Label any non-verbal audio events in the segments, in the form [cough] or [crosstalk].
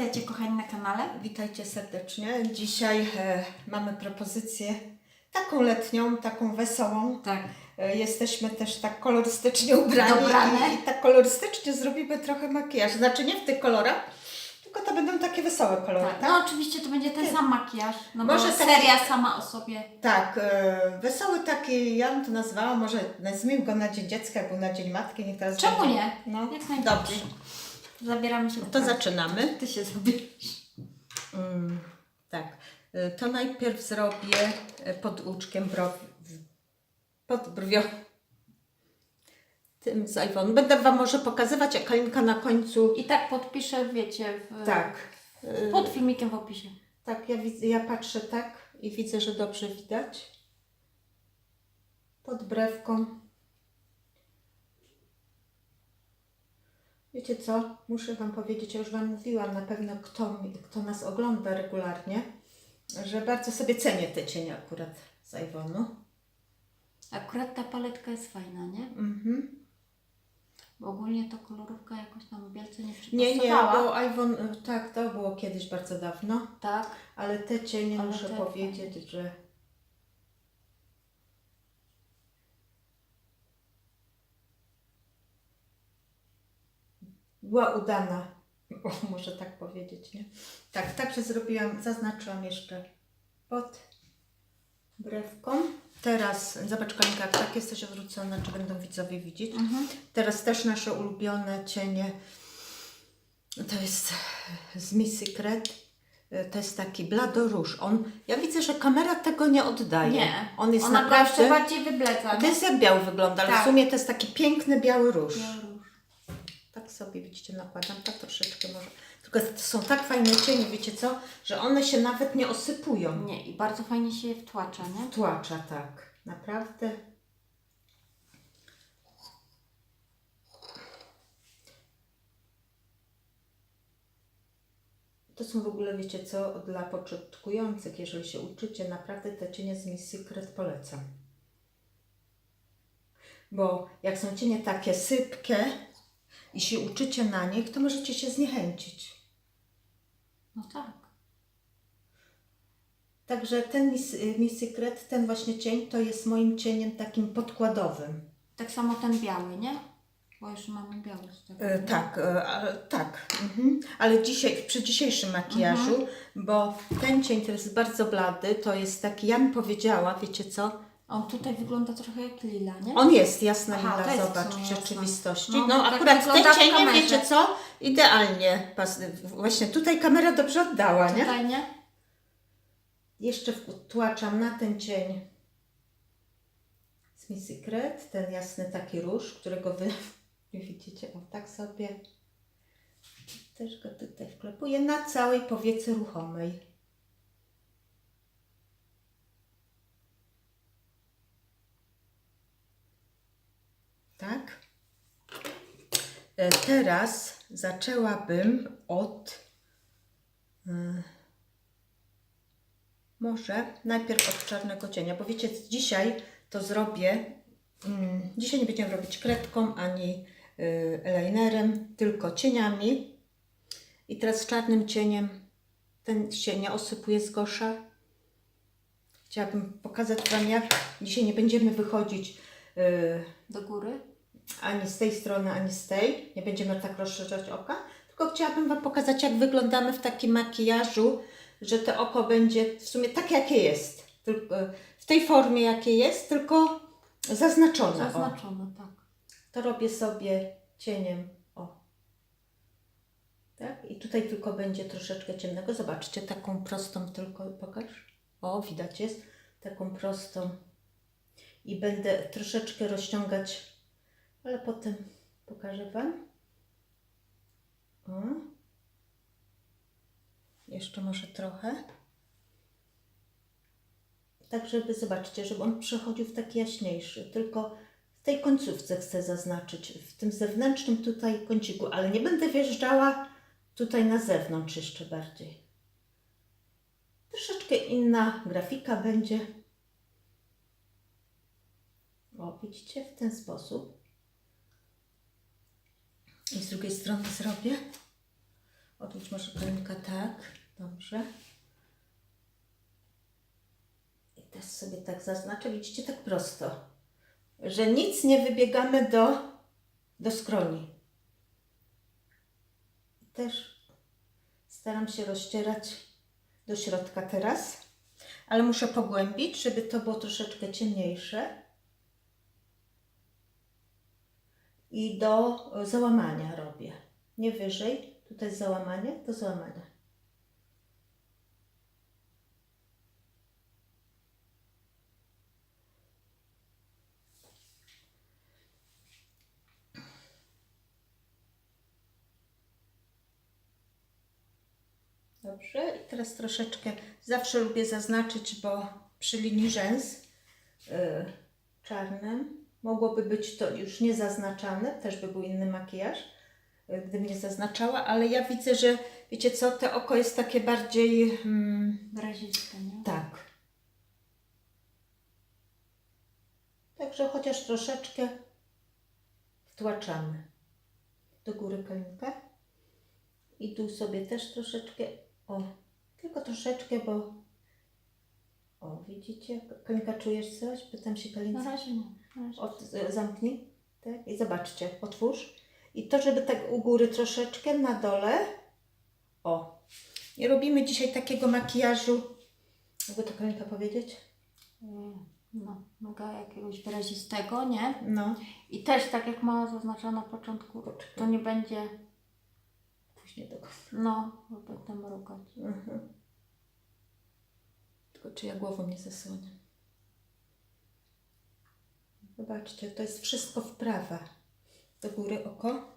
Witajcie kochani na kanale. Witajcie serdecznie. Dzisiaj e, mamy propozycję taką letnią, taką wesołą. Tak. E, jesteśmy też tak kolorystycznie ubrani Dobrane. i, i tak kolorystycznie zrobimy trochę makijaż. Znaczy nie w tych kolorach, tylko to będą takie wesołe kolory, tak. tak? No oczywiście to będzie ten sam makijaż, no Może bo taki- seria sama o sobie. Tak, e, wesoły taki, ja bym to nazwała, może nazwijmy go na Dzień Dziecka, albo na Dzień Matki, niech teraz Czemu będzie. nie? No, Jak najbardziej. dobrze. Zabieramy się To zaczynamy. Ty się zabierzesz. Mm, tak. Y, To najpierw zrobię y, pod łuczkiem brow... pod brwią tym z iPhone. Będę Wam może pokazywać, a Kalinka na końcu... I tak podpiszę, wiecie, w, Tak. y, pod filmikiem w opisie. Tak, ja, widzę, ja patrzę tak i widzę, że dobrze widać. Pod brewką. Wiecie co? Muszę Wam powiedzieć, ja już Wam mówiłam na pewno, kto, kto nas ogląda regularnie, że bardzo sobie cenię te cienie akurat z Iwonu. Akurat ta paletka jest fajna, nie? Mhm. Bo ogólnie to kolorówka jakoś nam wielce nie Nie, nie, przypasowała. bo Iwon, tak, to było kiedyś bardzo dawno, Tak. ale te cienie Ale muszę te powiedzieć, że była udana. [laughs] O, może tak powiedzieć, nie? Tak, także zrobiłam, zaznaczyłam jeszcze pod brewką. Teraz, zobacz Kalinka, jak tak jesteś odwrócona, czy będą widzowie widzieć. Mhm. Teraz też nasze ulubione cienie. To jest z Miss Secret. To jest taki blado róż. On, ja widzę, że kamera tego nie oddaje. Nie. On jest Ona naprawdę... bardziej wybleca, To nie? jest jak biały wygląda, ale Tak. w sumie to jest taki piękny biały róż. Biały sobie, widzicie, nakładam tak troszeczkę może. Tylko to są tak fajne cienie, wiecie co, że one się nawet nie osypują. Nie, i bardzo fajnie się je wtłacza, nie? Tłacza tak, naprawdę. To są w ogóle, wiecie co, dla początkujących, jeżeli się uczycie, naprawdę te cienie z Miss Secret polecam. Bo jak są cienie takie sypkie i się uczycie na nich, to możecie się zniechęcić. No tak. Także ten Miss, Miss Secret, ten właśnie cień, to jest moim cieniem takim podkładowym. Tak samo ten biały, nie? Bo już mamy biały z tego. E, tak, e, ale- tak. Mhm. Ale dzisiaj, przy dzisiejszym makijażu, Mhm. bo ten cień to jest bardzo blady, to jest taki, ja bym powiedziała, wiecie co? On tutaj wygląda trochę jak lila, nie? On jest jasna Aha, to lila, jest zobacz, w rzeczywistości. No, No, tak akurat wygląda te w cienie, kamerze. wiecie co? Idealnie. Pas, właśnie tutaj kamera dobrze oddała, nie? Tutaj, nie? Jeszcze wtłaczam na ten cień z Miss Secret, ten jasny taki róż, którego wy [laughs] nie widzicie, o tak sobie. Też go tutaj wklepuję na całej powiecy ruchomej. Tak. E, Teraz zaczęłabym od e, może najpierw od czarnego cienia, bo wiecie, dzisiaj to zrobię. Mm, dzisiaj nie będziemy robić kredką ani y, eyelinerem, tylko cieniami. I teraz czarnym cieniem ten się nie osypuje z gosza. Chciałabym pokazać Wam, jak dzisiaj nie będziemy wychodzić Do góry. Ani z tej strony, ani z tej. Nie będziemy tak rozszerzać oka. Tylko chciałabym Wam pokazać, jak wyglądamy w takim makijażu, że to oko będzie w sumie tak, jakie jest. Tylko, w tej formie, jakie jest, tylko zaznaczone. O. Zaznaczone, tak. To robię sobie cieniem. O. Tak? I tutaj tylko będzie troszeczkę ciemnego. Zobaczcie, taką prostą tylko pokaż. O, widać jest. Taką prostą. I będę troszeczkę rozciągać, ale potem pokażę Wam. O. Jeszcze może trochę. Tak, żeby, zobaczcie, żeby on przechodził w taki jaśniejszy. Tylko w tej końcówce chcę zaznaczyć, w tym zewnętrznym tutaj kąciku, ale nie będę wjeżdżała tutaj na zewnątrz jeszcze bardziej. Troszeczkę inna grafika będzie. O, widzicie, w ten sposób. I z drugiej strony zrobię. Odwróć może Kalinka tak. Dobrze. I też sobie tak zaznaczę. Widzicie, tak prosto. Że nic nie wybiegamy do, do skroni. Też staram się rozcierać do środka teraz. Ale muszę pogłębić, żeby to było troszeczkę ciemniejsze. I do załamania robię. Nie wyżej. Tutaj załamanie, do załamania. Dobrze, i teraz troszeczkę, zawsze lubię zaznaczyć, bo przy linii rzęs yy, czarnym mogłoby być to już nie zaznaczane, też by był inny makijaż, yy, gdybym nie zaznaczała, ale ja widzę, że wiecie co, to oko jest takie bardziej, mm, Wyraziste, nie? tak. Także chociaż troszeczkę wtłaczamy do góry kalinkę. I tu sobie też troszeczkę, o, tylko troszeczkę, bo o, widzicie, Kalinka czujesz coś? Pytam się Na Kalince. razie nie. Na razie. Od, z- zamknij, tak, i zobaczcie, otwórz. I to, żeby tak u góry troszeczkę, na dole, o. I robimy dzisiaj takiego makijażu, jakby to Kalinka powiedzieć? Y, No, noga jakiegoś wyrazistego, nie? No, I też tak jak mama zaznaczyła na początku, Poczekaj. to nie będzie, później do no, bo będę mrugać. Mhm. Tylko czy ja głową nie zasłonię? Zobaczcie, to jest wszystko wprawa. Do góry oko.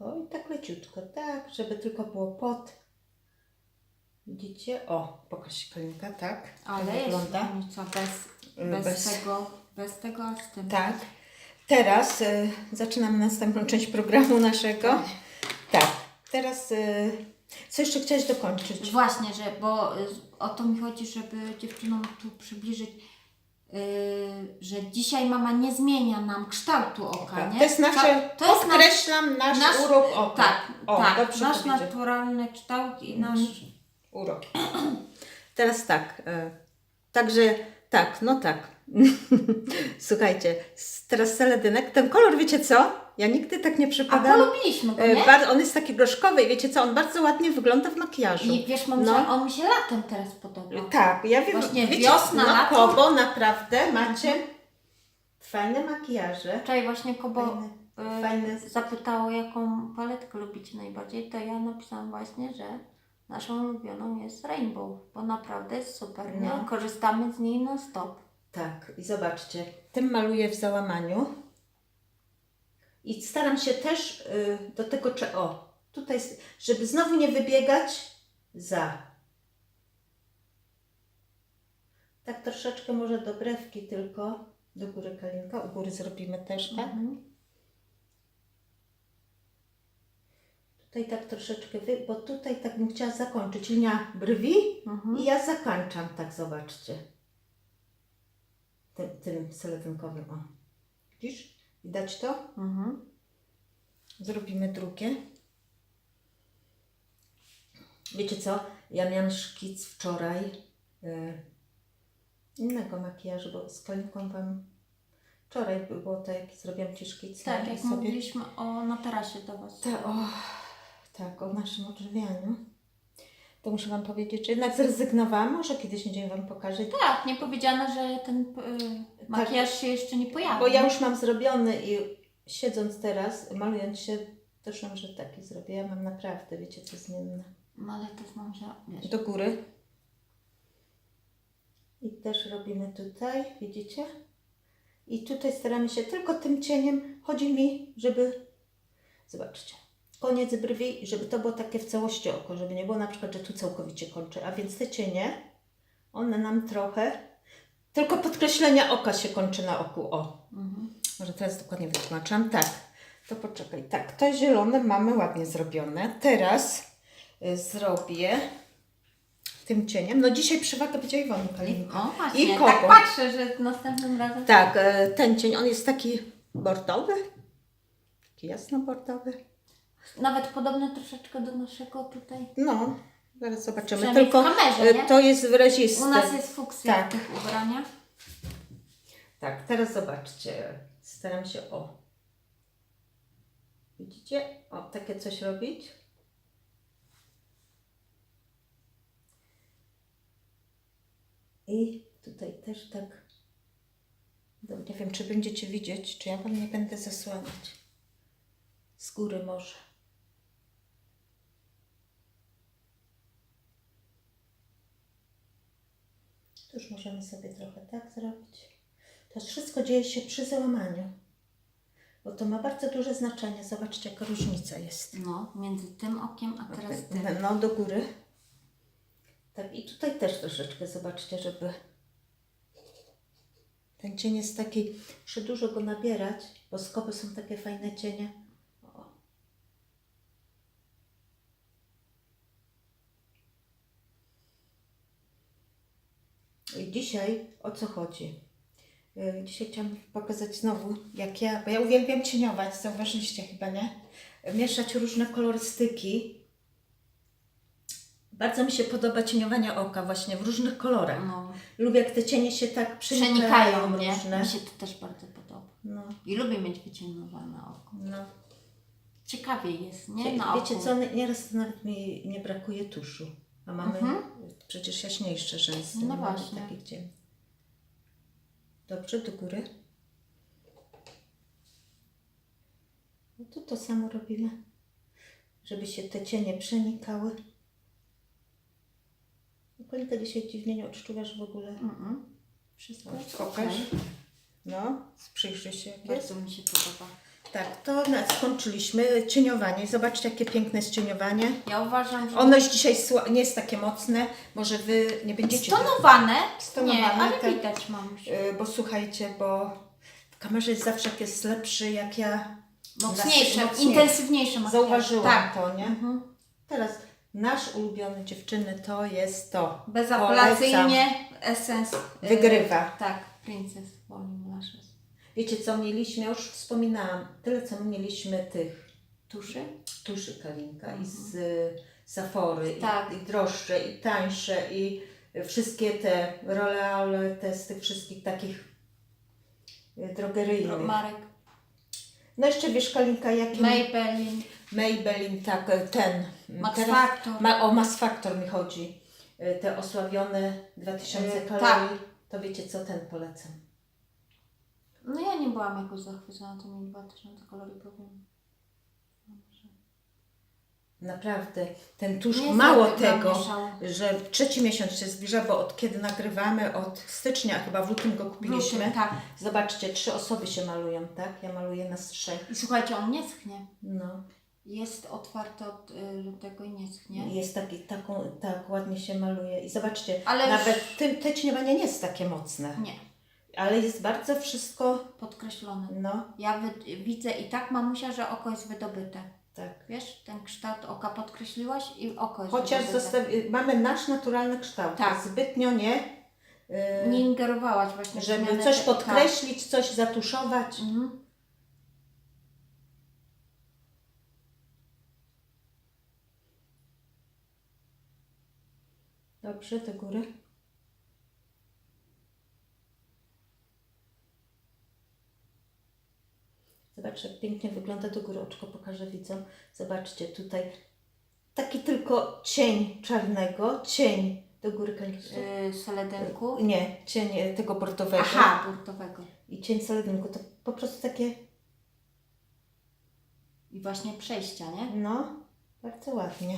O, i tak leciutko, tak, żeby tylko było pod. Widzicie? O, pokaż się Kalinka, tak. Ale tak jest wygląda. różnica bez, Y, bez, bez- tego, bez tego, a z tym. Tak. Teraz y, zaczynamy następną część programu naszego. Teraz y, co jeszcze chciałeś dokończyć? Właśnie, że, bo y, o to mi chodzi, żeby dziewczynom tu przybliżyć, yy, że dzisiaj mama nie zmienia nam kształtu oka, nie? To jest nasze, to, to jest nasz, podkreślam nasz, nasz- urok oka. tak, O, tak, nasz powiedzieć. naturalny kształt i nasz... Urok. [clears throat] Teraz tak. y, także tak, no tak. [laughs] Słuchajcie, teraz seledynek. Ten kolor, wiecie co? Ja nigdy tak nie A przypadam. polubiliśmy go, Y, nie? bar- on jest taki gorzkowy i wiecie co? On bardzo ładnie wygląda w makijażu. I wiesz, mam, No. on mi się latem teraz podoba. Tak, ja wiem. Właśnie wiecie, wiosna, no, lato. Kobo naprawdę macie fajne makijaże. Wczoraj właśnie Kobo Fajne, y, fajne. zapytało, jaką paletkę lubicie najbardziej, to ja napisałam właśnie, że naszą ulubioną jest Rainbow, bo naprawdę jest super, nie? No. Korzystamy z niej non stop. Tak, i zobaczcie, tym maluję w załamaniu. I staram się też y, do tego, cze- o, tutaj, żeby znowu nie wybiegać za. Tak troszeczkę może do brewki tylko, do góry kalinka, u góry zrobimy też, tak? Mhm. Tutaj tak troszeczkę, wy, bo tutaj tak bym chciała zakończyć, linia brwi Mhm. i ja zakończam, tak zobaczcie. Tym, tym seledynkowym, o. Widzisz? Widać to? Mhm. Zrobimy drugie. Wiecie co? Ja miałam szkic wczoraj y, innego makijażu, bo z Kalinką Wam wczoraj było to, jaki zrobiłam Ci szkic. Tak, no i jak mówiliśmy o, na tarasie do Was. Ta, o, tak, o naszym odżywianiu. To muszę Wam powiedzieć, że jednak zrezygnowałam. Może kiedyś indziej Wam pokażę. Tak, nie powiedziane, że ten y, makijaż się jeszcze nie pojawi. Bo ja już mam zrobiony i siedząc teraz, malując się, też mam, że taki zrobię. Ja mam naprawdę, wiecie co, zmienne. No ale to znam, że wiesz. Do góry. I też robimy tutaj, widzicie? I tutaj staramy się tylko tym cieniem. Chodzi mi, żeby, zobaczcie, koniec brwi, żeby to było takie w całości oko, żeby nie było na przykład, że tu całkowicie kończy. A więc te cienie, one nam trochę, tylko podkreślenia oka się kończy na oku. O, Mhm. może teraz dokładnie wytłumaczam. Tak, to poczekaj. Tak, to zielone mamy ładnie zrobione. Teraz y, zrobię tym cieniem. No dzisiaj przewagę będzie Iwony Kalinka. O właśnie, I tak kogo? patrzę, że następnym razem... Tak, y, ten cień, on jest taki bordowy. Taki jasnobordowy. Nawet podobne troszeczkę do naszego tutaj. No, zaraz zobaczymy. Przynajmniej w Tylko kamerze, e, nie? to jest wyraziste. U nas jest fuksja Tak. w tych ubraniach. Tak, teraz zobaczcie. Staram się o. Widzicie? O, takie coś robić. I tutaj też tak. No, Nie wiem, czy będziecie widzieć, czy ja Wam nie będę zasłaniać. Z góry może. To już możemy sobie trochę tak zrobić. To wszystko dzieje się przy załamaniu. Bo to ma bardzo duże znaczenie. Zobaczcie, jaka różnica jest. No, między tym okiem a teraz tym. No, do góry. Tak, i tutaj też troszeczkę zobaczcie, żeby ten cień jest taki, muszę dużo go nabierać, bo skopy są takie fajne cienie. Dzisiaj o co chodzi? Y, Dzisiaj chciałam pokazać znowu, jak ja, bo ja uwielbiam cieniować, zauważyliście chyba, nie? Mieszać różne kolorystyki. Bardzo mi się podoba cieniowanie oka właśnie w różnych kolorach. No, Lubię jak te cienie się tak przenikają, przenikają mnie. różne. Mi się to też bardzo podoba. No, I lubię mieć wyciągnowane oko. no. Ciekawie jest, nie? Na Wiecie oku. co, nie- nieraz nawet mi nie brakuje tuszu. A mamy Mhm. przecież jaśniejsze rzęsy. No nie mamy właśnie. takich. Dobrze, do góry. No tu to samo robimy, żeby się te cienie przenikały. Konika dzisiaj dziwnie nie odczuwasz w ogóle. Mm-mm. Wszystko No, pokaż. No, przyjrzyj się jak jest. Bardzo mi się podoba. Tak, to na- skończyliśmy cieniowanie. Zobaczcie, jakie piękne jest cieniowanie. Ja uważam, że Ono jest dzisiaj sła- nie jest takie mocne. Może wy nie będziecie. stonowane, Stonowane, nie, ale tak. widać mamuś. Y, Bo słuchajcie, bo w kamerze jest zawsze jak jest lepszy, jak ja Mocniejsze, mocniejsze. intensywniejsze makijaż. zauważyłam Tak. to, nie? Mhm. Teraz nasz ulubiony dziewczyny to jest to. Bezapelacyjnie Essence. y, Wygrywa. Tak, Princess Volume. Wiecie co mieliśmy? Ja już wspominałam. Tyle co my mieliśmy tych Tuszy? tuszy Kalinka i z y, Safory Tak. i, i droższe i tańsze i wszystkie te roleale, te z tych wszystkich takich y, drogeryjnych. Marek. No jeszcze wiesz Kalinka jakie Maybelline. Maybelline, tak, y, ten. Max Teraz Factor. Ma, o Max Factor mi chodzi. Y, Te osławione 2000 Y, kalorii. To wiecie co, ten polecam. No ja nie byłam jakoś zachwycona tymi 2000 kalorii powiem. Naprawdę, ten tusz, Nie mało tego że trzeci miesiąc się zbliża, bo od kiedy nagrywamy, od stycznia, chyba w lutym go kupiliśmy. Lutym, tak. Zobaczcie, trzy osoby się malują, tak? Ja maluję nas trzech. I słuchajcie, on nie schnie. No. Jest otwarty od y, lutego i nie schnie. Jest taki, taką, tak ładnie się maluje. I zobaczcie, Ale nawet już- tym, te cieniowanie nie jest takie mocne, Nie, ale jest bardzo wszystko, podkreślony. no, Ja wy, widzę i tak mamusia, że oko jest wydobyte. tak. Wiesz, ten kształt oka podkreśliłaś i oko jest Chociaż wydobyte. zostawi, mamy nasz naturalny kształt. Tak. Zbytnio nie, yy, Nie ingerowałaś właśnie w żeby zmianę coś te- podkreślić, coś zatuszować. Tak. Mhm. Dobrze, do góry. Zobaczcie, jak pięknie wygląda do góry. Oczko pokażę widzom. Zobaczcie, tutaj taki tylko cień czarnego, cień do góry kaliczki. Yy, saledynku. Nie, cień e, tego bordowego Aha, burtowego. i cień saledynku. To po prostu takie, I właśnie przejścia, nie? no, bardzo ładnie.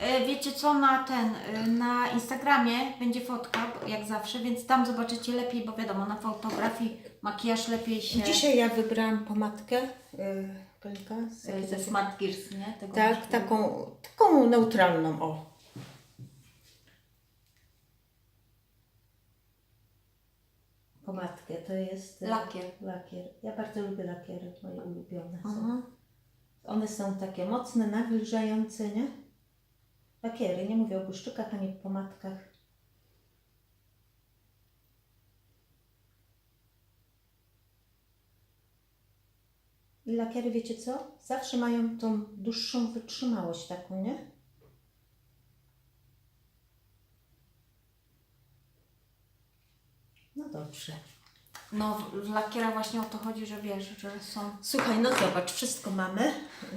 E, Wiecie co, na ten, e, na Instagramie będzie fotka, jak zawsze, więc tam zobaczycie lepiej, bo wiadomo, na fotografii makijaż lepiej się... Dzisiaj ja wybrałam pomadkę. Yy, Polika, z jakiej Ze to- Smart Gears, nie? Tego Tak, taką, taką neutralną, o. Pomadkę, to jest... e, Lakier. Lakier. Ja bardzo lubię lakiery, moje ulubione są. Mhm. One są takie mocne, nawilżające, nie? Lakiery, nie mówię o błyszczykach ani pomadkach. I lakiery, wiecie co? Zawsze mają tą dłuższą wytrzymałość taką, nie? No dobrze. No w- lakierach właśnie o to chodzi, że wiesz, że są... Słuchaj, no zobacz, wszystko mamy.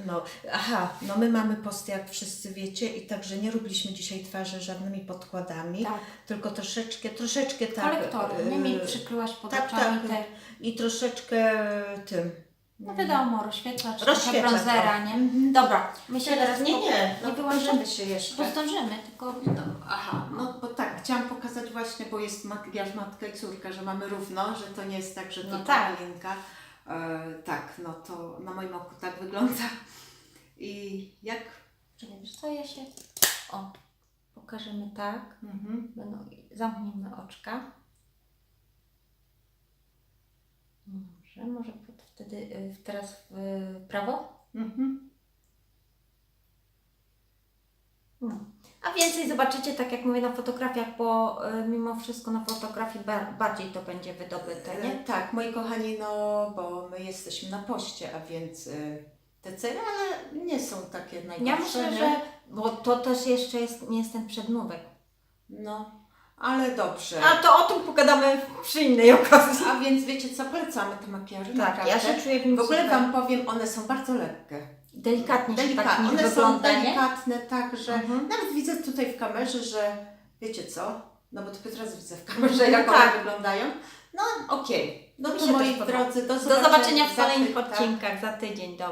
No, aha, no my mamy posty, jak wszyscy wiecie, i także nie robiliśmy dzisiaj twarzy żadnymi podkładami, Tak. tylko troszeczkę, troszeczkę tak. Kolektorem, nie mi yy, przykryłaś pod tak, oczami tak. te... I troszeczkę tym. No wiadomo, rozświetlacz, Rozświetlacz, bronzera, nie? Mhm. Dobra, my się Teraz nie, nie, nie no wyłączymy wyłączymy się jeszcze. Bo zdążymy, tylko... No, aha, no bo tak, chciałam pokazać właśnie, bo jest makijaż matka i córka, że mamy równo, że to nie jest tak, że No to tak. Karolinka. E, tak, no to na moim oku tak wygląda. I jak? Czekaj, wiesz co, ja się... O, pokażemy tak. Mhm. Będą, zamknijmy oczka. Dobrze, może pod- wtedy y, teraz w prawo? Mhm. No. A więcej zobaczycie, tak jak mówię na fotografiach, bo y, mimo wszystko na fotografii ba- bardziej to będzie wydobyte, E, nie? tak, moi kochani, no bo my jesteśmy na poście, a więc y, te ceny, ale nie są takie najgorsze. Ja myślę, nie? że, bo to też jeszcze jest, nie jest ten przednówek. No, ale dobrze. A to o tym pogadamy przy innej okazji. A więc wiecie co, polecamy te makijaże, Tak, naprawdę. ja się czuję w nim W ogóle super. Wam powiem, one są bardzo lekkie. Delikatnie tak Delikatne, nim one wygląda, są nie? delikatne, tak, że Mhm. nawet widzę tutaj w kamerze, że wiecie co, no bo to pierwszy raz widzę w kamerze, jak Tak. one wyglądają. No okej, no Mi to się moi podoba. drodzy, do Do zobaczenia, w za kolejnych tak. odcinkach za tydzień. Dobra.